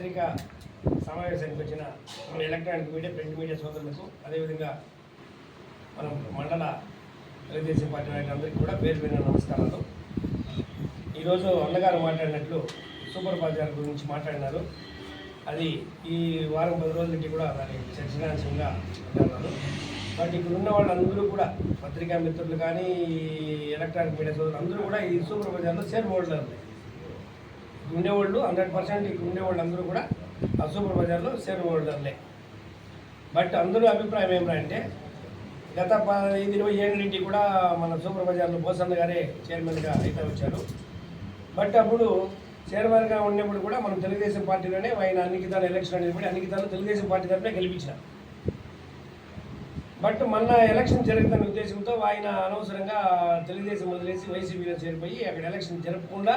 పత్రికా సమావేశానికి వచ్చిన మన ఎలక్ట్రానిక్ మీడియా ప్రింట్ మీడియా సోదరులకు అదేవిధంగా మనం మండల తెలుగుదేశం పార్టీ నాయకులందరికీ కూడా పేరు పేరున నమస్కారాలు. ఈరోజు అన్నగారు మాట్లాడినట్లు సూపర్ బజార్ గురించి మాట్లాడినారు. అది ఈ వారం పది రోజుల నుంచి కూడా దాని చర్చనాంశంగా అంటున్నారు బట్ ఇక్కడ ఉన్న వాళ్ళందరూ కూడా పత్రికా మిత్రులు కానీ ఎలక్ట్రానిక్ మీడియా సోదరులు అందరూ కూడా ఈ సూపర్ బజార్లో షేర్ హోల్డర్లు ఉండేవాళ్ళు హండ్రెడ్ పర్సెంట్ ఇక్కడ ఉండేవాళ్ళు అందరూ కూడా ఆ సూపర్ బజార్లో షేర్ హోల్డర్లే. బట్ అందరూ అభిప్రాయం ఏమిటంటే గత పది ఇరవై ఏళ్ళ నుండి కూడా మన సూపర్ బజార్లో బోసన్న గారే చైర్మన్గా అయితే వచ్చారు. బట్ అప్పుడు చైర్మన్గా ఉన్నప్పుడు కూడా మనం తెలుగుదేశం పార్టీలోనే ఆయన అన్నికితాలు ఎలక్షన్ అనేది కూడా అన్నికితాలు తెలుగుదేశం పార్టీ తరఫున గెలిపించారు బట్ మొన్న ఎలక్షన్ జరుగుతున్న ఉద్దేశంతో ఆయన అనవసరంగా తెలుగుదేశం వదిలేసి వైసీపీలో చేరిపోయి అక్కడ ఎలక్షన్ జరపకుండా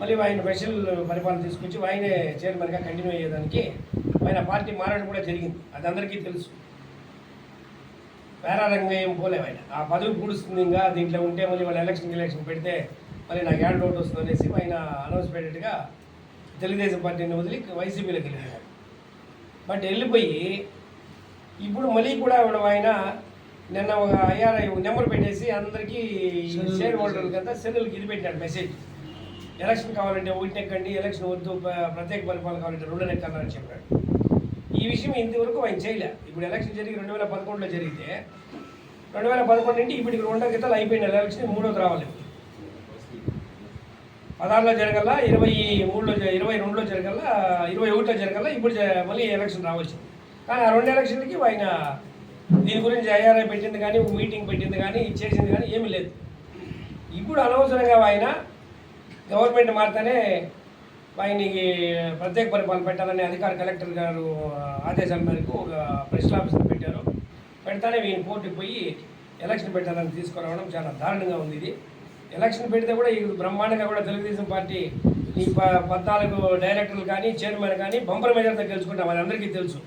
మళ్ళీ ఆయన స్పెషల్ పరిపాలన తీసుకొచ్చి ఆయనే చైర్మన్గా కంటిన్యూ అయ్యేదానికి ఆయన పార్టీ మారడం కూడా జరిగింది. అది అందరికీ తెలుసు. వేరారంగా ఏం పోలేవు ఆయన. ఆ పదవి పూడుస్తుంది ఇంకా దీంట్లో ఉంటే మళ్ళీ వాళ్ళు ఎలక్షన్ ఎలక్షన్ పెడితే మళ్ళీ నాకు యాడ్ అవుట్ వస్తుంది అనేసి ఆయన అనౌన్స్మెంట్గా తెలుగుదేశం పార్టీని వదిలి వైసీపీలోకి వెళ్ళిపోయారు. బట్ వెళ్ళిపోయి ఇప్పుడు మళ్ళీ కూడా ఆయన నిన్న ఒక ఐఆర్ఐ నెంబర్ పెట్టేసి అందరికీ షేర్ హోల్డర్లకి అంతా సెల్లులకి ఇది పెట్టాడు మెసేజ్. ఎలక్షన్ కావాలంటే ఒకటి ఎక్కండి ఎలక్షన్ వద్దు ప్రత్యేక పరిపాలన కావాలంటే రెండు ఎక్కాలని చెప్పాడు. ఈ విషయం ఇంతవరకు ఆయన చేయలే. ఇప్పుడు ఎలక్షన్ జరిగి రెండు వేల పదకొండులో జరిగితే రెండు వేల పదకొండు నుండి ఇప్పటికి రెండో క్రితాలు అయిపోయిన ఎలక్షన్ మూడోది రావాలి. పదహారులో జరగల ఇరవై మూడులో ఇరవై రెండులో జరగల ఇరవై ఒకటిలో జరగల ఇప్పుడు మళ్ళీ ఎలక్షన్ రావచ్చు. కానీ ఆ రెండు ఎలక్షన్లకి ఆయన దీని గురించి ఐఆర్ఐ పెట్టింది కానీ మీటింగ్ పెట్టింది కానీ చేసింది కానీ ఏమీ లేదు. ఇప్పుడు అనవసరంగా ఆయన గవర్నమెంట్ మారితేనే ఆయనకి ప్రత్యేక పరిపాలన పెట్టాలని అధికార కలెక్టర్ గారు ఆదేశాల మేరకు ఒక ప్రెస్ ఆఫీస్ పెట్టారు. పెడతానే ఈయన పోటీకి పోయి ఎలక్షన్ పెట్టాలని తీసుకురావడం చాలా దారుణంగా ఉంది ఇది. ఎలక్షన్ పెడితే కూడా ఈ బ్రహ్మాండంగా కూడా తెలుగుదేశం పార్టీ ఈ ప- పద్నాలుగు డైరెక్టర్లు కానీ చైర్మన్ కానీ బంపర్ మెజార్తో గెలుచుకుంటాం అది అందరికీ తెలుసు.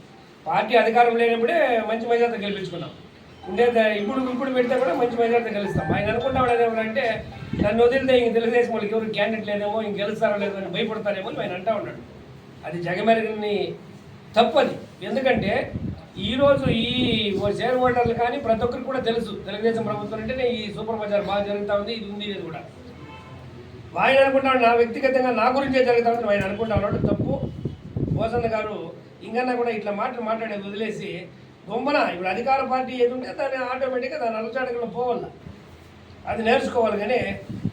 పార్టీ అధికారం లేనప్పుడే మంచి మెజార్తో గెలిపించుకున్నాం. ఉండే ఇప్పుడు ఇప్పుడు పెడితే కూడా మంచి మెజార్టీ గెలుస్తాం. ఆయన అనుకుంటాడు ఏమంటే నన్ను వదిలితే ఇంక తెలుగుదేశం వాళ్ళకి ఎవరు క్యాండిడేట్ లేదేమో ఇంక గెలుస్తారో లేదో అని భయపడతారేమో అని ఆయన అంటా ఉన్నాడు. అది జగమెరగని తప్పది ఎందుకంటే ఈరోజు ఈ షేర్ హోల్డర్లు కానీ ప్రతి ఒక్కరికి కూడా తెలుసు తెలుగుదేశం ప్రభుత్వం అంటేనే ఈ సూపర్ బజార్ బాగా జరుగుతూ ఉంది ఇది ఉంది ఇది కూడా. ఆయన అనుకుంటాడు నా వ్యక్తిగతంగా నా గురించే జరుగుతా ఉంది ఆయన అనుకుంటా ఉన్నాడు తప్పు. భోసన్న గారు ఇంకన్నా కూడా ఇట్లా మాటలు మాట్లాడే వదిలేసి గొమ్మన ఇప్పుడు అధికార పార్టీ ఏది ఉంటే దాన్ని ఆటోమేటిక్గా దాని అలచాడకలో పోవాల? అది నేర్చుకోవాలి కానీ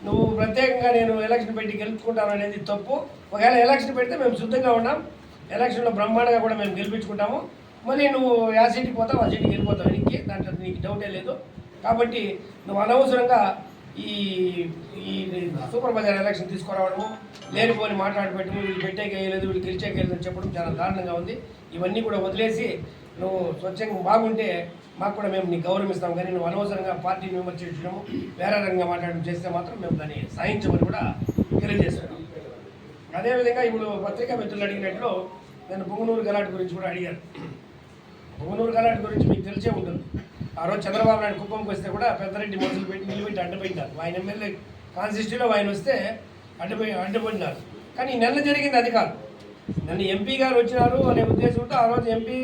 నువ్వు ప్రత్యేకంగా నేను ఎలక్షన్ పెట్టి గెలుచుకుంటాను అనేది తప్పు. ఒకవేళ ఎలక్షన్ పెడితే మేము శుద్ధంగా ఉన్నాం. ఎలక్షన్లో బ్రహ్మాండంగా కూడా మేము గెలిపించుకుంటాము. మళ్ళీ నువ్వు ఆ సీట్కి పోతావు ఆ సీట్కి వెళ్ళిపోతావు. నీకు దాంట్లో నీకు డౌటే లేదు. కాబట్టి నువ్వు అనవసరంగా ఈ ఈ సూపర్ బజార్ ఎలక్షన్ తీసుకురావడము లేనిపోని మాట్లాడి పెట్టము వీళ్ళు పెట్టేకేయలేదు వీళ్ళు గెలిచేకేయలేదు అని చెప్పడం చాలా దారుణంగా ఉంది. ఇవన్నీ కూడా వదిలేసి నువ్వు స్వచ్ఛంగా బాగుంటే మాకు కూడా మేము నీకు గౌరవిస్తాం కానీ నువ్వు అనవసరంగా పార్టీని విమర్శించడము వేరే రకంగా మాట్లాడడం చేస్తే మాత్రం మేము దాన్ని సాధించమని కూడా తెలియజేస్తున్నాం. అదేవిధంగా ఇప్పుడు పత్రికా మిత్రులు అడిగినట్లు నేను పొంగునూరు గలాట్ గురించి కూడా అడిగాను. పొంగునూరు గలాట్ గురించి మీకు తెలిసే ఉంటుంది. ఆ రోజు చంద్రబాబు నాయుడు కుప్పంకి వస్తే కూడా పెద్దరెడ్డి మనుషులు పెట్టి నిలబెట్టి అడ్డపోయినారు ఆయన ఎమ్మెల్యే కాన్స్టిట్యూలో ఆయన వస్తే అడ్డపోయి అడ్డపోయినారు కానీ ఈ నెల జరిగింది అది కాదు. నన్ను ఎంపీ గారు వచ్చినారు అనే ఉద్దేశంతో ఆ రోజు ఎంపీ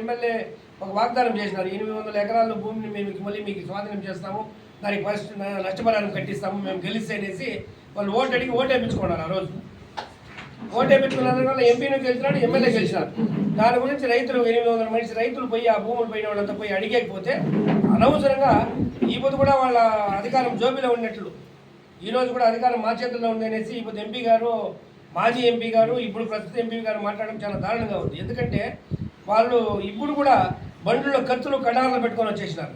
ఎమ్మెల్యే ఒక వాగ్దానం చేసినారు. ఎనిమిది వందల ఎకరాల భూమిని మేము మళ్ళీ మీకు స్వాధీనం చేస్తాము. దానికి ఫస్ట్ నష్టపరిహారం కట్టిస్తాము. మేము గెలిస్తే అనేసి వాళ్ళు ఓటు అడిగి ఓటు వేయించుకున్నారు ఆ రోజు. ఓటు వేయించుకున్న వల్ల ఎంపీని గెలిచినాడు ఎమ్మెల్యే గెలిచినారు దాని గురించి రైతులు ఎనిమిది వందల మనిషి రైతులు పోయి ఆ భూములు పోయిన వాళ్ళంతా పోయి అడిగకపోతే అనవసరంగా ఈ పొద్దు కూడా వాళ్ళ అధికారం జోబిలో ఉన్నట్లు. ఈరోజు కూడా అధికారం మా చేతుల్లో ఉంది అనేసి ఇప్పుడు ఎంపీ గారు మాజీ ఎంపీ గారు ఇప్పుడు ప్రస్తుత ఎంపీ గారు మాట్లాడడం చాలా దారుణంగా ఉంది. ఎందుకంటే వాళ్ళు ఇప్పుడు కూడా బండ్లలో కత్తులు కడాలను పెట్టుకొని వచ్చేసినారు.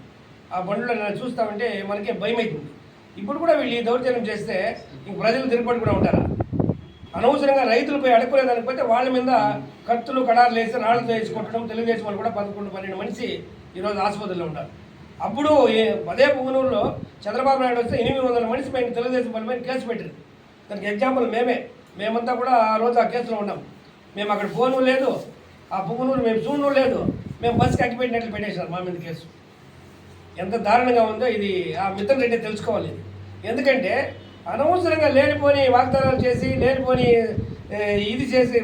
ఆ బండ్లో నేను చూస్తామంటే మనకే భయం అవుతుంది ఇప్పుడు కూడా వీళ్ళు ఈ దౌర్జన్యం చేస్తే ఇంక ప్రజలు తిరుపతి కూడా ఉంటారా? అనవసరంగా రైతులపై అడుక్కునేదానికపోతే వాళ్ళ మీద కత్తులు కడారులు వేసి రాళ్ళతో వేసుకుంటడం తెలుగుదేశం వాళ్ళు కూడా పదకొండు పన్నెండు మనిషి ఈరోజు ఆసుపత్రిలో ఉంటారు. అప్పుడు అదే పువ్వునూరులో చంద్రబాబు నాయుడు వస్తే ఎనిమిది వందల మనిషి పైన తెలుగుదేశం వాళ్ళ మీద కేసు పెట్టింది. దానికి ఎగ్జాంపుల్ మేమే. మేమంతా కూడా ఆ రోజు ఆ కేసులో ఉన్నాం. మేము అక్కడ ఫోను లేదు ఆ పుంగనూరు మేము చూడను లేదు. మేము బస్కి అగ్గిపెట్టినట్లు పెట్టేశారు మా మీద కేసు. ఎంత దారుణంగా ఉందో ఇది ఆ మిత్రులు రెడ్డి తెలుసుకోవాలి ఎందుకంటే అనవసరంగా లేనిపోని వాగ్దానాలు చేసి లేనిపోని ఇది చేసి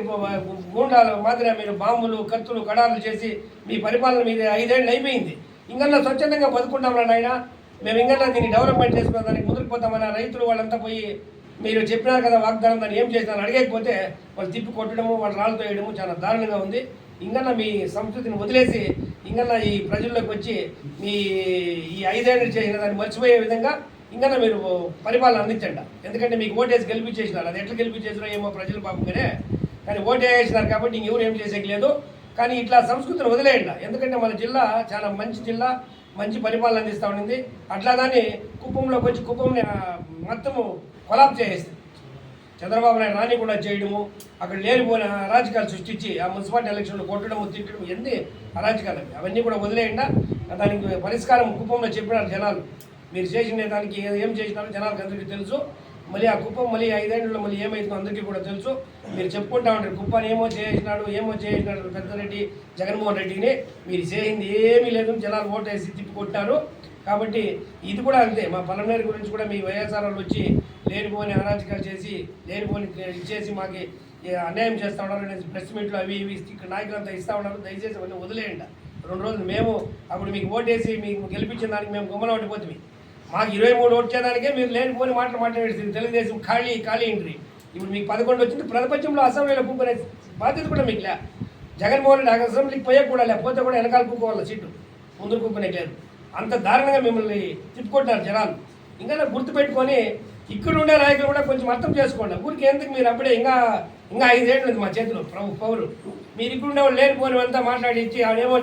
గూండాలు మాదిరి మీరు బాంబులు కత్తులు కడాలు చేసి మీ పరిపాలన మీద ఐదేళ్ళు అయిపోయింది. ఇంకా స్వచ్ఛందంగా బతుకుంటాం నాయన. మేము ఇంకా దీన్ని డెవలప్మెంట్ చేసుకున్న దానికి ముందుకు పోతామన్నా రైతులు వాళ్ళంతా పోయి మీరు చెప్పినారు కదా వాగ్దానం దాన్ని ఏం చేసినారు? అడిగకపోతే వాళ్ళు తిప్పి కొట్టడము వాళ్ళు రాళ్ళతో వేయడము చాలా దారుణంగా ఉంది. ఇంకన్నా మీ సంస్కృతిని వదిలేసి ఇంకన్నా ఈ ప్రజల్లోకి వచ్చి మీ ఈ ఐదేళ్ళు చేసిన దాన్ని మర్చిపోయే విధంగా ఇంకన్నా మీరు పరిపాలన అందించండి. ఎందుకంటే మీకు ఓటేసి గెలిపించేసినారు. అది ఎట్లా గెలిపించేసినా ఏమో ప్రజలు పాపంగానే కానీ ఓటే కాబట్టి ఇంకెవరు ఏం చేసేయలేదు కానీ ఇట్లా సంస్కృతిని వదిలేయండి. ఎందుకంటే మన జిల్లా చాలా మంచి జిల్లా మంచి పరిపాలన అందిస్తూ ఉండింది. అట్లా దాన్ని కుప్పంలోకి వచ్చి కుప్పం మొత్తము కొలాప్ చేసేస్తుంది చంద్రబాబు నాయుడు రాని కూడా చేయడము అక్కడ లేనిపోయిన అరాజకాలు సృష్టించి ఆ మున్సిపాలిటీ ఎలక్షన్లు కొట్టడము తిట్టడం ఎన్ని అరాజకాలు అవి అవన్నీ కూడా వదిలేయండి. దానికి పరిష్కారం కుప్పంలో చెప్పినారు జనాలు. మీరు చేసిన దానికి ఏం చేసినారో జనాలకు అందరికీ తెలుసు. మళ్ళీ ఆ కుప్పం మళ్ళీ ఐదేళ్ళలో మళ్ళీ ఏమైతుందో అందరికీ కూడా తెలుసు. మీరు చెప్పుకుంటా ఉంటారు కుప్పని ఏమో చేసినాడు ఏమో చేసినాడు పెద్దరెడ్డి జగన్మోహన్ రెడ్డిని. మీరు చేసింది ఏమీ లేదు జనాలు ఓటేసి తిప్పికొట్టారు కాబట్టి ఇది కూడా అంతే. మా పలమనేరు గురించి కూడా మీ వైఎస్ఆర్ వచ్చి లేనిపోని అరాచకాలు చేసి లేనిపోని ఇచ్చేసి మాకు అన్యాయం చేస్తూ ఉన్నారు అనేసి ప్రెస్ మీట్లు అవి ఇవి ఇక్కడ నాయకులంతా ఇస్తూ ఉన్నారు. దయచేసి కొంచెం వదిలేయండి. రెండు రోజులు మేము అప్పుడు మీకు ఓటేసి మీకు గెలిపించిన దానికి మేము గుమ్మన ఓడిపోతుంది మాకు ఇరవై మూడు వచ్చేదానికే మీరు లేనిపోని మాటలు మాట్లాడేసింది. తెలుగుదేశం ఖాళీ ఖాళీ ఎంట్రీ ఇప్పుడు మీకు పదకొండు వచ్చింది ప్రపంచంలో అసెంబ్లీలో కూకునే బాధ్యత కూడా మీకు లే. జగన్మోహన్ రెడ్డి అసెంబ్లీకి పోయే కూడా లేకపోతే కూడా వెనకాల కూకోవాలి సీటు. ముందు కూకునే లేదు. అంత దారుణంగా మిమ్మల్ని తిప్పుకుంటున్నారు జనాలు. ఇంకా గుర్తుపెట్టుకొని ఇక్కడ ఉండే నాయకులు కూడా కొంచెం అర్థం చేసుకోండి. ఊరికి ఎందుకు మీరు అప్పుడే ఇంకా ఇంకా ఐదేళ్ళు ఉంది మా చేతిలో. ప్రభు పౌరు మీరు ఇక్కడ ఉండే వాళ్ళు లేనిపోని అంతా మాట్లాడించి ఆడేమో